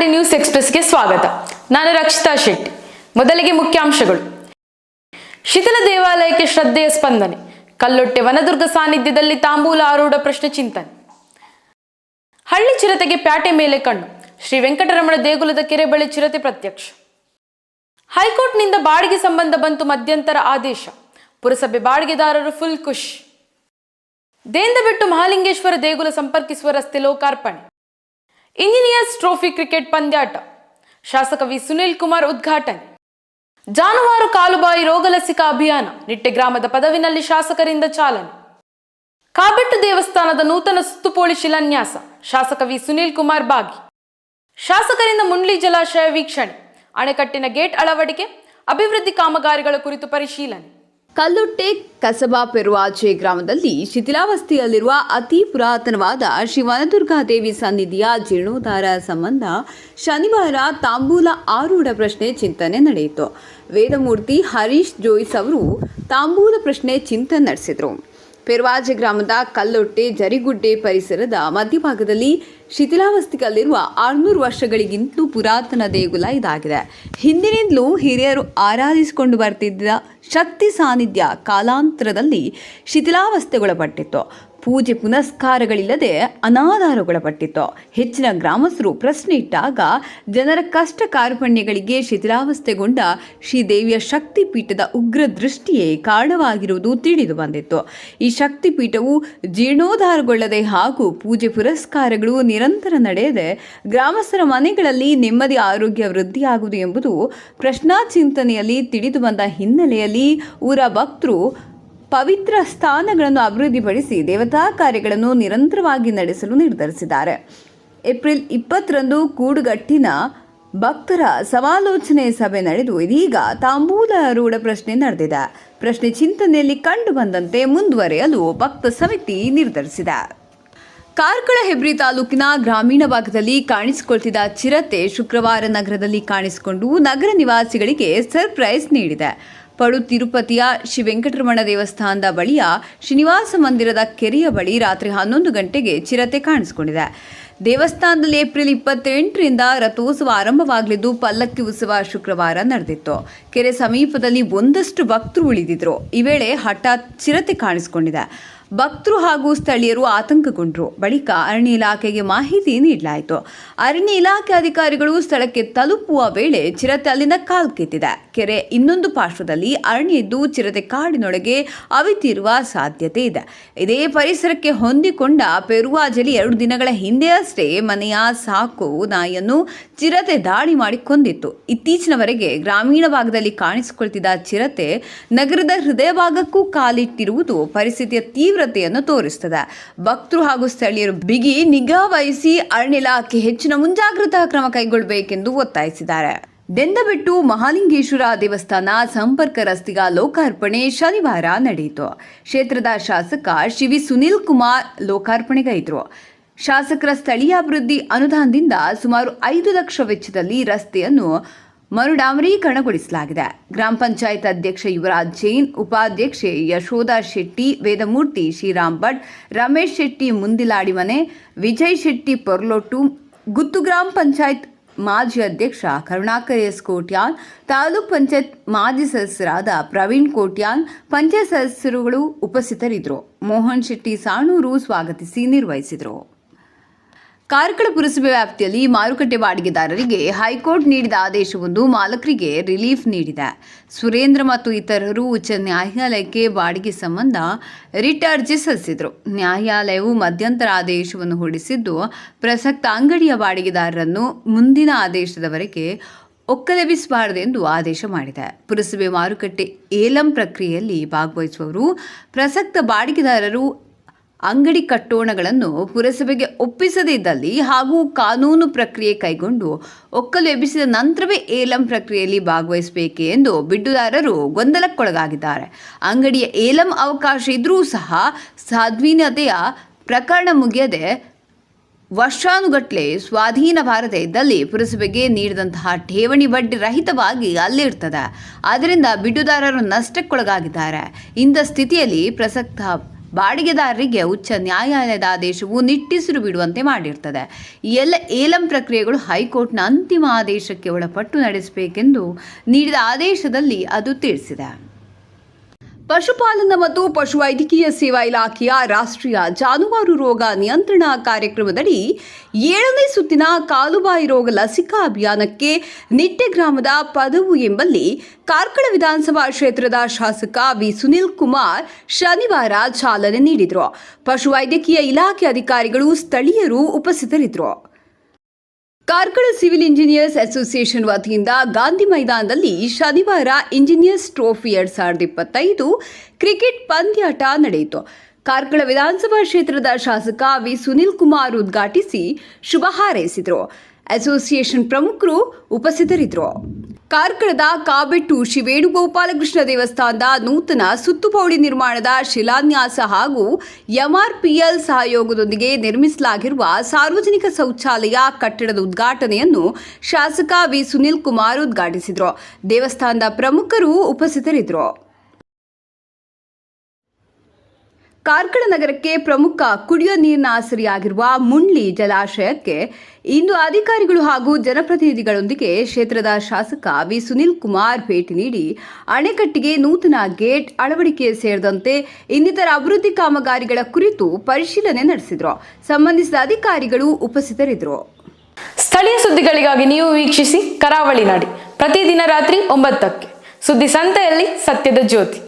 ಮಲೆನಾಡಿ news ಎಕ್ಸ್ಪ್ರೆಸ್ಗೆ ಸ್ವಾಗತ. ನಾನು ರಕ್ಷಿತಾ ಶೆಟ್ಟಿ. ಮೊದಲಿಗೆ ಮುಖ್ಯಾಂಶಗಳು. ಶಿಥಿಲ ದೇವಾಲಯಕ್ಕೆ ಶ್ರದ್ಧೆಯ ಸ್ಪಂದನೆ. ಕಲ್ಲೊಟ್ಟೆ ವನದುರ್ಗ ಸಾನ್ನಿಧ್ಯದಲ್ಲಿ ತಾಂಬೂಲ ಆರೂಢ ಪ್ರಶ್ನೆ ಚಿಂತನೆ. ಹಳ್ಳಿ ಚಿರತೆಗೆ ಪ್ಯಾಟೆ ಮೇಲೆ ಕಣ್ಣು. ಶ್ರೀ ವೆಂಕಟರಮಣ ದೇಗುಲದ ಕೆರೆ ಬಳಿ ಚಿರತೆ ಪ್ರತ್ಯಕ್ಷ. ಹೈಕೋರ್ಟ್ನಿಂದ ಬಾಡಿಗೆ ಸಂಬಂಧ ಬಂತು ಮಧ್ಯಂತರ ಆದೇಶ. ಪುರಸಭೆ ಬಾಡಿಗೆದಾರರು ಫುಲ್ ಖುಷ್. ದೇಂದಬೆಟ್ಟು ಮಹಾಲಿಂಗೇಶ್ವರ ದೇಗುಲ ಸಂಪರ್ಕಿಸುವ ರಸ್ತೆ ಲೋಕಾರ್ಪಣೆ. ಇಂಜಿನಿಯರ್ಸ್ ಟ್ರೋಫಿ ಕ್ರಿಕೆಟ್ ಪಂದ್ಯಾಟ. ಶಾಸಕ ವಿ. ಸುನೀಲ್ ಕುಮಾರ್ ಉದ್ಘಾಟನೆ. ಜಾನುವಾರು ಕಾಲುಬಾಯಿ ರೋಗ ಲಸಿಕಾ ಅಭಿಯಾನ. ನಿಟ್ಟೆ ಗ್ರಾಮದ ಪದವಿನಲ್ಲಿ ಶಾಸಕರಿಂದ ಚಾಲನೆ. ಕಾಬೆಟ್ಟು ದೇವಸ್ಥಾನದ ನೂತನ ಸುತ್ತುಪೋಳಿ ಶಿಲಾನ್ಯಾಸ. ಶಾಸಕ ವಿ. ಸುನೀಲ್ ಕುಮಾರ್ ಬಾಗಿ ಶಾಸಕರಿಂದ ಮುಂಡ್ಲಿ ಜಲಾಶಯ ವೀಕ್ಷಣೆ. ಅಣೆಕಟ್ಟಿನ ಗೇಟ್ ಅಳವಡಿಕೆ. ಅಭಿವೃದ್ಧಿ ಕಾಮಗಾರಿಗಳ ಕುರಿತು ಪರಿಶೀಲನೆ. ಕಲ್ಲುಟ್ಟೆ ಕಸಬಾ ಪೆರುವಾಚೆ ಗ್ರಾಮದಲ್ಲಿ ಶಿಥಿಲಾವಸ್ಥೆಯಲ್ಲಿರುವ ಅತಿ ಪುರಾತನವಾದ ಶಿವನದುರ್ಗಾದೇವಿ ವನದುರ್ಗಾದೇವಿ ಸನ್ನಿಧಿಯ ಜೀರ್ಣೋದ್ಧಾರ ಸಂಬಂಧ ಶನಿವಾರ ತಾಂಬೂಲ ಆರೂಢ ಪ್ರಶ್ನೆ ಚಿಂತನೆ ನಡೆಯಿತು. ವೇದಮೂರ್ತಿ ಹರೀಶ್ ಜೋಯಿಸ್ ಅವರು ತಾಂಬೂಲ ಪ್ರಶ್ನೆ ಚಿಂತನೆ ನಡೆಸಿದರು. ಪೆರ್ವಾಜೆ ಗ್ರಾಮದ ಕಲ್ಲೊಟ್ಟೆ ಜರಿಗುಡ್ಡೆ ಪರಿಸರದ ಮಧ್ಯಭಾಗದಲ್ಲಿ ಶಿಥಿಲಾವಸ್ಥೆಯಲ್ಲಿರುವ ಆರುನೂರು ವರ್ಷಗಳಿಗಿಂತಲೂ ಪುರಾತನ ದೇಗುಲ ಇದಾಗಿದೆ. ಹಿಂದಿನಿಂದಲೂ ಹಿರಿಯರು ಆರಾಧಿಸಿಕೊಂಡು ಬರ್ತಿದ್ದ ಶಕ್ತಿ ಸಾನ್ನಿಧ್ಯ ಕಾಲಾಂತರದಲ್ಲಿ ಶಿಥಿಲಾವಸ್ಥೆಗೊಳಪಟ್ಟಿತ್ತು. ಪೂಜೆ ಪುನಸ್ಕಾರಗಳಿಲ್ಲದೆ ಅನಾಧಾರಗೊಳಪಟ್ಟಿತ್ತು. ಹೆಚ್ಚಿನ ಗ್ರಾಮಸ್ಥರು ಪ್ರಶ್ನೆ ಇಟ್ಟಾಗ ಜನರ ಕಷ್ಟ ಕಾರ್ಪಣ್ಯಗಳಿಗೆ ಶಿಥಿಲಾವಸ್ಥೆಗೊಂಡ ಶ್ರೀದೇವಿಯ ಶಕ್ತಿಪೀಠದ ಉಗ್ರ ದೃಷ್ಟಿಯೇ ಕಾರಣವಾಗಿರುವುದು ತಿಳಿದು ಬಂದಿತ್ತು. ಈ ಶಕ್ತಿಪೀಠವು ಜೀರ್ಣೋದ್ಧಾರಗೊಳ್ಳದೆ ಹಾಗೂ ಪೂಜೆ ಪುರಸ್ಕಾರಗಳು ನಿರಂತರ ನಡೆಯದೆ ಗ್ರಾಮಸ್ಥರ ಮನೆಗಳಲ್ಲಿ ನೆಮ್ಮದಿ ಆರೋಗ್ಯ ವೃದ್ಧಿಯಾಗುವುದು ಎಂಬುದು ಪ್ರಶ್ನಾ ಚಿಂತನೆಯಲ್ಲಿ ತಿಳಿದು ಬಂದ ಹಿನ್ನೆಲೆಯಲ್ಲಿ ಊರ ಭಕ್ತರು ಪವಿತ್ರ ಸ್ಥಾನಗಳನ್ನು ಅಭಿವೃದ್ಧಿಪಡಿಸಿ ದೇವತಾ ಕಾರ್ಯಗಳನ್ನು ನಿರಂತರವಾಗಿ ನಡೆಸಲು ನಿರ್ಧರಿಸಿದ್ದಾರೆ. ಏಪ್ರಿಲ್ ಇಪ್ಪತ್ತರಂದು ಕೂಡುಗಟ್ಟಿನ ಭಕ್ತರ ಸಮಾಲೋಚನೆ ಸಭೆ ನಡೆದು ಇದೀಗ ತಾಂಬೂಲಾರೂಢ ಪ್ರಶ್ನೆ ನಡೆದಿದೆ. ಪ್ರಶ್ನೆ ಚಿಂತನೆಯಲ್ಲಿ ಕಂಡು ಬಂದಂತೆ ಮುಂದುವರೆಯಲು ಭಕ್ತ ಸಮಿತಿ ನಿರ್ಧರಿಸಿದೆ. ಕಾರ್ಕಳ ಹೆಬ್ರಿ ತಾಲೂಕಿನ ಗ್ರಾಮೀಣ ಭಾಗದಲ್ಲಿ ಕಾಣಿಸಿಕೊಳ್ತಿದ್ದ ಚಿರತೆ ಶುಕ್ರವಾರ ನಗರದಲ್ಲಿ ಕಾಣಿಸಿಕೊಂಡು ನಗರ ನಿವಾಸಿಗಳಿಗೆ ಸರ್ಪ್ರೈಸ್ ನೀಡಿದೆ. ಪಡು ತಿರುಪತಿಯ ಶ್ರೀ ವೆಂಕಟರಮಣ ದೇವಸ್ಥಾನದ ಬಳಿಯ ಶ್ರೀನಿವಾಸ ಮಂದಿರದ ಕೆರೆಯ ಬಳಿ ರಾತ್ರಿ ಹನ್ನೊಂದು ಗಂಟೆಗೆ ಚಿರತೆ ಕಾಣಿಸಿಕೊಂಡಿದೆ. ದೇವಸ್ಥಾನದಲ್ಲಿ ಏಪ್ರಿಲ್ ಇಪ್ಪತ್ತೆಂಟರಿಂದ ರಥೋತ್ಸವ ಆರಂಭವಾಗಲಿದ್ದು ಪಲ್ಲಕ್ಕಿ ಉತ್ಸವ ಶುಕ್ರವಾರ ನಡೆದಿತ್ತು. ಕೆರೆ ಸಮೀಪದಲ್ಲಿ ಒಂದಷ್ಟು ಭಕ್ತರು ಉಳಿದಿದ್ರು. ಈ ವೇಳೆ ಹಠಾತ್ ಚಿರತೆ ಕಾಣಿಸಿಕೊಂಡಿದೆ. ಭಕ್ತರು ಹಾಗೂ ಸ್ಥಳೀಯರು ಆತಂಕಗೊಂಡರು. ಬಳಿಕ ಅರಣ್ಯ ಇಲಾಖೆಗೆ ಮಾಹಿತಿ ನೀಡಲಾಯಿತು. ಅರಣ್ಯ ಇಲಾಖೆ ಅಧಿಕಾರಿಗಳು ಸ್ಥಳಕ್ಕೆ ತಲುಪುವ ವೇಳೆ ಚಿರತೆ ಅಲ್ಲಿಂದ ಕಾಲ್ಕೆತ್ತಿದೆ ಕೆರೆ ಇನ್ನೊಂದು ಪಾರ್ಶ್ವದಲ್ಲಿ ಅರಣ್ಯ ಇದ್ದು ಚಿರತೆ ಕಾಡಿನೊಳಗೆ ಅವಿತಿರುವ ಸಾಧ್ಯತೆ ಇದೆ. ಇದೇ ಪರಿಸರಕ್ಕೆ ಹೊಂದಿಕೊಂಡ ಪೆರುವಾಜಲಿ ಎರಡು ದಿನಗಳ ಹಿಂದೆಯಷ್ಟೇ ಮನೆಯ ಸಾಕು ನಾಯಿಯನ್ನು ಚಿರತೆ ದಾಳಿ ಮಾಡಿ ಕೊಂದಿತ್ತು ಇತ್ತೀಚಿನವರೆಗೆ ಗ್ರಾಮೀಣ ಭಾಗದಲ್ಲಿ ಕಾಣಿಸಿಕೊಳ್ತಿದ್ದ ಚಿರತೆ ನಗರದ ಹೃದಯ ಭಾಗಕ್ಕೂ ಕಾಲಿಟ್ಟಿರುವುದು ಪರಿಸ್ಥಿತಿಯ ತೀವ್ರತೆಯನ್ನು ತೋರಿಸುತ್ತದೆ ಭಕ್ತರು ಹಾಗೂ ಸ್ಥಳೀಯರು ಬಿಗಿ ನಿಗಾ ವಹಿಸಿ ಅರಣ್ಯ ಇಲಾಖೆ ಹೆಚ್ಚಿನ ಮುಂಜಾಗ್ರತಾ ಕ್ರಮ ಕೈಗೊಳ್ಳಬೇಕೆಂದು ಒತ್ತಾಯಿಸಿದ್ದಾರೆ. ದೆಂದಬೆಟ್ಟು, ಮಹಾಲಿಂಗೇಶ್ವರ ದೇವಸ್ಥಾನ, ಸಂಪರ್ಕ ರಸ್ತೆಯ ಲೋಕಾರ್ಪಣೆ ಶನಿವಾರ ನಡೆಯಿತು. ಕ್ಷೇತ್ರದ ಶಾಸಕ ಶಿವಿ ಸುನಿಲ್ ಕುಮಾರ್ ಲೋಕಾರ್ಪಣೆಗೈದರು. ಶಾಸಕರ ಸ್ಥಳೀಯ ಅಭಿವೃದ್ಧಿ ಅನುದಾನದಿಂದ ಸುಮಾರು ಐದು ಲಕ್ಷ ವೆಚ್ಚದಲ್ಲಿ ರಸ್ತೆಯನ್ನು ಮರುಡಾಮರೀಕರಣಗೊಳಿಸಲಾಗಿದೆ ಗ್ರಾಮ ಪಂಚಾಯತ್ ಅಧ್ಯಕ್ಷ ಯುವರಾಜ್ ಜೈನ್, ಉಪಾಧ್ಯಕ್ಷೆ ಯಶೋಧ ಶೆಟ್ಟಿ, ವೇದಮೂರ್ತಿ ಶ್ರೀರಾಮ್ ಭಟ್, ರಮೇಶ್ ಶೆಟ್ಟಿ ಮುಂದಿಲಾಡಿ ಮನೆ, ವಿಜಯ್ ಶೆಟ್ಟಿ ಪೊರ್ಲೊಟ್ಟು, ಗುತ್ತು ಗ್ರಾಮ ಪಂಚಾಯತ್ ಮಾಜಿ ಅಧ್ಯಕ್ಷ ಕರುಣಾಕರ್ ಎಸ್ ಕೋಟ್ಯಾನ್, ತಾಲೂಕ್ ಪಂಚಾಯತ್ ಮಾಜಿ ಸದಸ್ಯರಾದ ಪ್ರವೀಣ್ ಕೋಟ್ಯಾನ್, ಪಂಚಾಯತ್ ಸದಸ್ಯರುಗಳು ಉಪಸ್ಥಿತರಿದ್ದರು. ಮೋಹನ್ ಶೆಟ್ಟಿ, ಸಾಣೂರು ಸ್ವಾಗತಿಸಿ ನಿರ್ವಹಿಸಿದರು. ಕಾರ್ಕಳ ಪುರಸಭೆ ವ್ಯಾಪ್ತಿಯಲ್ಲಿ ಮಾರುಕಟ್ಟೆ ಬಾಡಿಗೆದಾರರಿಗೆ ಹೈಕೋರ್ಟ್ ನೀಡಿದ ಆದೇಶವೊಂದು ಮಾಲಕರಿಗೆ ರಿಲೀಫ್ ನೀಡಿದೆ. ಸುರೇಂದ್ರ ಮತ್ತು ಇತರರು ಉಚ್ಚ ನ್ಯಾಯಾಲಯಕ್ಕೆ ಬಾಡಿಗೆ ಸಂಬಂಧ ರಿಟ್ ಅರ್ಜಿ ಸಲ್ಲಿಸಿದರು. ನ್ಯಾಯಾಲಯವು ಮಧ್ಯಂತರ ಆದೇಶವನ್ನು ಹೊರಡಿಸಿದ್ದು, ಪ್ರಸಕ್ತ ಅಂಗಡಿಯ ಬಾಡಿಗೆದಾರರನ್ನು ಮುಂದಿನ ಆದೇಶದವರೆಗೆ ಒಕ್ಕಲೆಬ್ಬಿಸಬಾರದೆಂದು ಆದೇಶ ಮಾಡಿದೆ. ಪುರಸಭೆ ಮಾರುಕಟ್ಟೆ ಏಲಂ ಪ್ರಕ್ರಿಯೆಯಲ್ಲಿ ಭಾಗವಹಿಸುವವರು, ಪ್ರಸಕ್ತ ಬಾಡಿಗೆದಾರರು ಅಂಗಡಿ ಕಟ್ಟೋಣಗಳನ್ನು ಪುರಸಭೆಗೆ ಒಪ್ಪಿಸದೇ ಇದ್ದಲ್ಲಿ ಹಾಗೂ ಕಾನೂನು ಪ್ರಕ್ರಿಯೆ ಕೈಗೊಂಡು ಒಕ್ಕಲು ಎಬ್ಬಿಸಿದ ನಂತರವೇ ಏಲಂ ಪ್ರಕ್ರಿಯೆಯಲ್ಲಿ ಭಾಗವಹಿಸಬೇಕೆ ಎಂದು ಬಿಡ್ಡುದಾರರು ಗೊಂದಲಕ್ಕೊಳಗಾಗಿದ್ದಾರೆ. ಅಂಗಡಿಯ ಏಲಂ ಅವಕಾಶ ಇದ್ರೂ ಸಹ ಸ್ವಾಧೀನತೆಯ ಪ್ರಕರಣ ಮುಗಿಯದೆ ವರ್ಷಾನುಗಟ್ಲೆ ಸ್ವಾಧೀನ ಬಾರದೆ ಇದ್ದಲ್ಲಿ ಪುರಸಭೆಗೆ ನೀಡಿದಂತಹ ಠೇವಣಿ ಬಡ್ಡಿ ರಹಿತವಾಗಿ ಅಲ್ಲಿರ್ತದೆ ಆದ್ದರಿಂದ ಬಿಡ್ಡುದಾರರು ನಷ್ಟಕ್ಕೊಳಗಾಗಿದ್ದಾರೆ. ಇಂಥ ಸ್ಥಿತಿಯಲ್ಲಿ ಪ್ರಸಕ್ತ ಬಾಡಿಗೆದಾರರಿಗೆ ಉಚ್ಚ ನ್ಯಾಯಾಲಯದ ಆದೇಶವು ನಿಟ್ಟಿಸಿರು ಬಿಡುವಂತೆ ಮಾಡಿರ್ತದೆ. ಈ ಎಲ್ಲ ಏಲಂ ಪ್ರಕ್ರಿಯೆಗಳು ಹೈಕೋರ್ಟ್ನ ಅಂತಿಮ ಆದೇಶಕ್ಕೆ ಒಳಪಟ್ಟು ನಡೆಸಬೇಕೆಂದು ನೀಡಿದ ಆದೇಶದಲ್ಲಿ ಅದು ತಿಳಿಸಿದೆ. ಪಶುಪಾಲನಾ ಮತ್ತು ಪಶುವೈದ್ಯಕೀಯ ಸೇವಾ ಇಲಾಖೆಯ ರಾಷ್ಟ್ರೀಯ ಜಾನುವಾರು ರೋಗ ನಿಯಂತ್ರಣ ಕಾರ್ಯಕ್ರಮದಡಿ ಏಳನೇ ಸುತ್ತಿನ ಕಾಲುಬಾಯಿ ರೋಗ ಲಸಿಕಾ ಅಭಿಯಾನಕ್ಕೆ ನಿಟ್ಟೆ ಗ್ರಾಮದ ಪದವು ಎಂಬಲ್ಲಿ ಕಾರ್ಕಳ ವಿಧಾನಸಭಾ ಕ್ಷೇತ್ರದ ಶಾಸಕ ವಿ. ಸುನಿಲ್ ಕುಮಾರ್ ಶನಿವಾರ ಚಾಲನೆ ನೀಡಿದರು. ಪಶುವೈದ್ಯಕೀಯ ಇಲಾಖೆ ಅಧಿಕಾರಿಗಳು ಸ್ಥಳೀಯರು ಉಪಸ್ಥಿತರಿದ್ದರು. ಕಾರ್ಕಳ ಸಿವಿಲ್ ಇಂಜಿನಿಯರ್ಸ್ ಅಸೋಸಿಯೇಷನ್ ವತಿಯಿಂದ ಗಾಂಧಿ ಮೈದಾನದಲ್ಲಿ ಶನಿವಾರ ಇಂಜಿನಿಯರ್ಸ್ ಟ್ರೋಫಿ ಎರಡ್ ಸಾವಿರದ ಇಪ್ಪತ್ತೈದು ಕ್ರಿಕೆಟ್ ಪಂದ್ಯಾಟ ನಡೆಯಿತು. ಕಾರ್ಕಳ ವಿಧಾನಸಭಾ ಕ್ಷೇತ್ರದ ಶಾಸಕ ವಿ. ಸುನಿಲ್ ಕುಮಾರ್ ಉದ್ಘಾಟಿಸಿ ಶುಭ ಹಾರೈಸಿದರು. ಅಸೋಸಿಯೇಷನ್ ಪ್ರಮುಖರು ಉಪಸ್ಥಿತರಿದ್ದರು. ಕಾರ್ಕಳದ ಕಾಬೆಟ್ಟು ಶ್ರೀ ವೇಣುಗೋಪಾಲಕೃಷ್ಣ ದೇವಸ್ಥಾನದ ನೂತನ ಸುತ್ತುಪೌಳಿ ನಿರ್ಮಾಣದ ಶಿಲಾನ್ಯಾಸ ಹಾಗೂ ಎಂಆರ್ಪಿಎಲ್ ಸಹಯೋಗದೊಂದಿಗೆ ನಿರ್ಮಿಸಲಾಗಿರುವ ಸಾರ್ವಜನಿಕ ಶೌಚಾಲಯ ಕಟ್ಟಡದ ಉದ್ಘಾಟನೆಯನ್ನು ಶಾಸಕ ವಿ ಸುನಿಲ್ ಕುಮಾರ್ ಉದ್ಘಾಟಿಸಿದರು. ದೇವಸ್ಥಾನದ ಪ್ರಮುಖರು ಉಪಸ್ಥಿತರಿದ್ದರು. ಕಾರ್ಕಳ ನಗರಕ್ಕೆ ಪ್ರಮುಖ ಕುಡಿಯುವ ನೀರಿನ ಆಸರಿಯಾಗಿರುವ ಮುಂಡ್ಲಿ ಜಲಾಶಯಕ್ಕೆ ಇಂದು ಅಧಿಕಾರಿಗಳು ಹಾಗೂ ಜನಪ್ರತಿನಿಧಿಗಳೊಂದಿಗೆ ಕ್ಷೇತ್ರದ ಶಾಸಕ ವಿ. ಸುನಿಲ್ ಕುಮಾರ್ ಭೇಟಿ ನೀಡಿ ಅಣೆಕಟ್ಟಿಗೆ ನೂತನ ಗೇಟ್ ಅಳವಡಿಕೆ ಸೇರಿದಂತೆ ಇನ್ನಿತರ ಅಭಿವೃದ್ಧಿ ಕಾಮಗಾರಿಗಳ ಕುರಿತು ಪರಿಶೀಲನೆ ನಡೆಸಿದರು. ಸಂಬಂಧಿಸಿದ ಅಧಿಕಾರಿಗಳು ಉಪಸ್ಥಿತರಿದ್ದರು. ಸ್ಥಳೀಯ ಸುದ್ದಿಗಳಿಗಾಗಿ ನೀವು ವೀಕ್ಷಿಸಿ ಕರಾವಳಿ ನಾಡಿ. ಪ್ರತಿದಿನ ರಾತ್ರಿ ಒಂಬತ್ತಕ್ಕೆ. ಸುದ್ದಿ ಸಂತೆಯಲ್ಲಿ ಸತ್ಯದ ಜ್ಯೋತಿ.